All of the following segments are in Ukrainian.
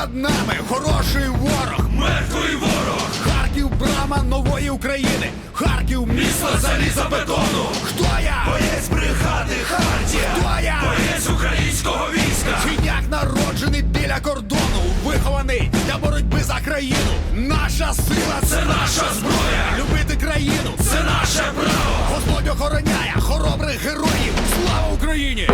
над нами хороший ворог, Мертвий ворог, Харків, брама нової України, Харків, місто залізобетону, Хто я? боєць бригади Хартія, Хто я? боєць українського війська, Чиняк народжений біля кордону, вихований для боротьби за країну. Наша сила це наша зброя, любити країну. це наше право, Господь охороняє хоробрих героїв. Слава Україні!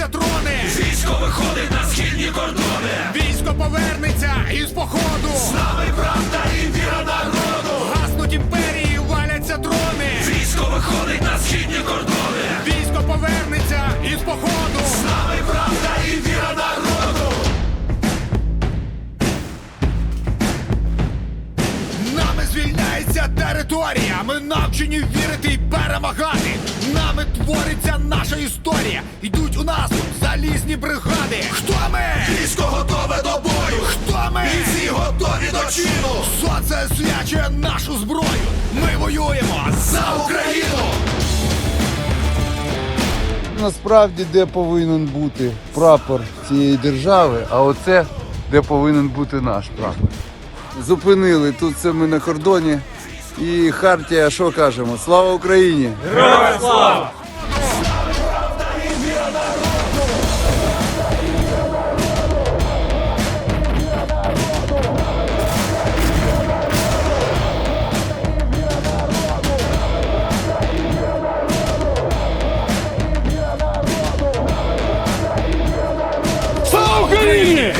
Імперії, дрони. Військо виходить на східні кордони, Військо повернеться із походу. Звільняється територія. Ми навчені вірити і перемагати. Нами твориться наша історія. Йдуть у нас залізні бригади. Хто ми? Військо готове до бою, Хто ми? бійці готові до чину. Сонце свячує нашу зброю. Ми воюємо За Україну! Насправді, де повинен бути прапор цієї держави, а оце де повинен бути наш прапор. Зупинили тут це ми на кордоні. І Хартія, що кажемо? Слава Україні! Слава Україні!